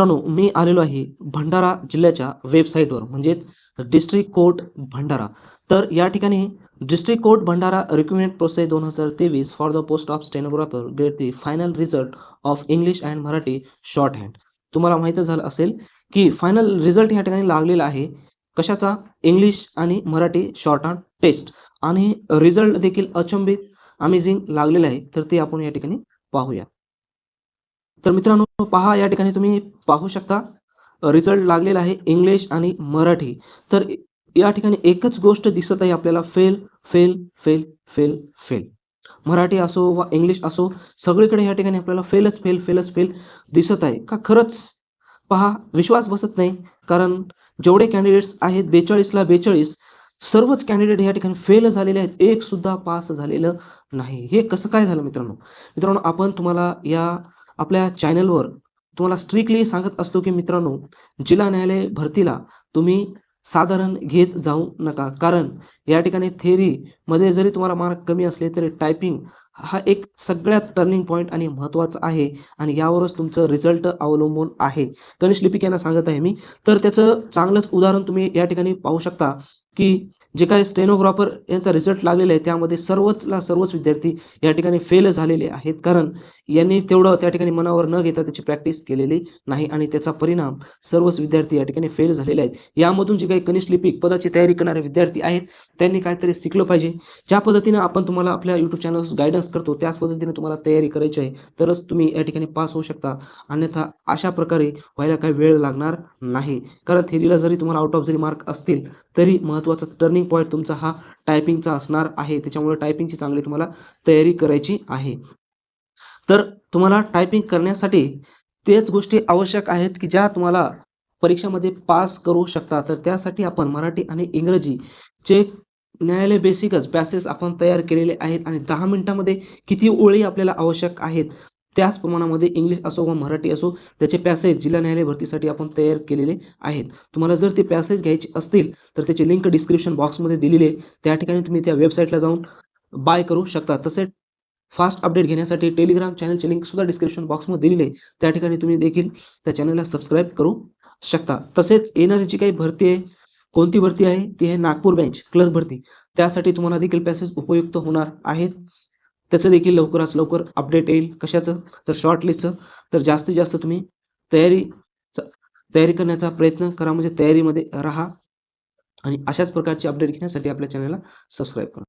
मित्रांनो मी आलेलो आहे भंडारा जिल्ह्याच्या वेबसाईटवर म्हणजेच डिस्ट्रिक्ट कोर्ट भंडारा. तर या ठिकाणी district court Bhandara recruitment process दोन हजार तेवीस for the post of stenographer get the final result of English and Marathi shorthand तुम्हाला माहीतच झालं असेल की फायनल रिझल्ट या ठिकाणी लागलेला आहे कशाचा? इंग्लिश आणि मराठी शॉर्ट हँड टेस्ट आणि रिझल्ट देखील अचंबित अमेझिंग लागलेला आहे. तर ते आपण या ठिकाणी पाहूया. तर मित्रांनो पहा या ठिकाणी तुम्ही पाहू शकता रिझल्ट लागलेला आहे इंग्लिश आणि मराठी. तर या ठिकाणी एकच गोष्ट दिसत आहे आपल्याला fail fail fail fail fail Marathi असो वा इंग्लिश असो सगळीकडे या ठिकाणी आपल्याला फेलच फेल फेलच फेल दिसत आहे. का खरंच? पहा विश्वास बसत नाही कारण जेवढे कॅन्डिडेट्स आहेत बेचाळीसला बेचाळीस सर्वच कॅन्डिडेट या ठिकाणी फेल झालेले आहेत. एक सुद्धा पास झालेलं नाही. हे कसं काय झालं मित्रांनो? मित्रांनो आपण तुम्हाला या आपल्या चॅनलवर तुम्हाला स्ट्रिक्टली सांगत असतो की मित्रांनो जिल्हा न्यायालय भरतीला तुम्ही साधारण घेत जाऊ नका. कारण या ठिकाणी थेरीमध्ये जरी तुम्हाला मार्क कमी असले तरी टायपिंग हा एक सगळ्यात टर्निंग पॉईंट आणि महत्त्वाचा आहे आणि यावरच तुमचं रिझल्ट अवलंबून आहे. गणेश लिपिक यांना सांगत आहे मी. तर त्याचं चांगलंच उदाहरण तुम्ही या ठिकाणी पाहू शकता. की जे काही स्टेनोग्राफर यांचा रिझल्ट लागलेला आहे त्यामध्ये सर्वचला सर्वच विद्यार्थी या ठिकाणी फेल झालेले आहेत. कारण यांनी तेवढं त्या ठिकाणी मनावर न घेता त्याची प्रॅक्टिस केलेली नाही आणि त्याचा परिणाम सर्वच विद्यार्थी या ठिकाणी फेल झालेले आहेत. यामधून जे काही कनिष्ठ लिपिक पदाची तयारी करणारे विद्यार्थी आहेत त्यांनी काहीतरी शिकलं पाहिजे. ज्या पद्धतीनं आपण तुम्हाला आपल्या युट्यूब चॅनल गायडन्स करतो त्याच पद्धतीने तुम्हाला तयारी करायची आहे तरच तुम्ही या ठिकाणी पास होऊ शकता. अन्यथा अशा प्रकारे व्हायला काही वेळ लागणार नाही. कारण थेरीला जरी तुम्हाला आउट ऑफ जरी मार्क असतील तरी महत्त्वाचा टर्निंग पॉईंट तुमचा हा टायपिंगचा असणार आहे. त्याच्यामुळे टायपिंगची चांगली तुम्हाला तयारी करायची आहे. तर तुम्हाला टायपिंग करण्यासाठी तेच गोष्टी आवश्यक आहेत की ज्या तुम्हाला परीक्षामध्ये पास करू शकता. तर त्यासाठी आपण मराठी आणि इंग्रजीचे न्यायालय बेसिकच पॅसेस आपण तयार केलेले आहेत. आणि दहा मिनिटामध्ये किती ओळी आपल्याला आवश्यक आहेत? त्याच प्रमाणामध्ये इंग्लिश असो व मराठी असो त्याचे पॅसेज जिल्हा न्यायालय भरतीसाठी आपण तयार केलेले आहेत. तुम्हाला जर ते पॅसेज घ्यायचे असतील तर त्याची लिंक डिस्क्रिप्शन बॉक्समध्ये दिलेले त्या ठिकाणी तुम्ही त्या वेबसाईटला जाऊन बाय करू शकता. तसेच फास्ट अपडेट घेण्यासाठी टेलिग्राम चॅनलची लिंक सुद्धा डिस्क्रिप्शन बॉक्समध्ये दिलेली आहे. त्या ठिकाणी तुम्ही देखील त्या चॅनलला सबस्क्राईब करू शकता. तसेच येणारी जी काही भरती आहे कोणती भरती आहे ती आहे नागपूर बेंच क्लर्क भरती. त्यासाठी तुम्हाला देखील पॅसेज उपयुक्त होणार आहेत. त्याचं देखील लवकरात लवकर अपडेट येईल. कशाचं? तर शॉर्टलिस्टचं तर जास्तीत जास्त तुम्ही तयारी तयारी करण्याचा प्रयत्न करा. म्हणजे तयारीमध्ये राहा. आणि अशाच प्रकारचे अपडेट घेण्यासाठी आपल्या चॅनलला सबस्क्राईब करा.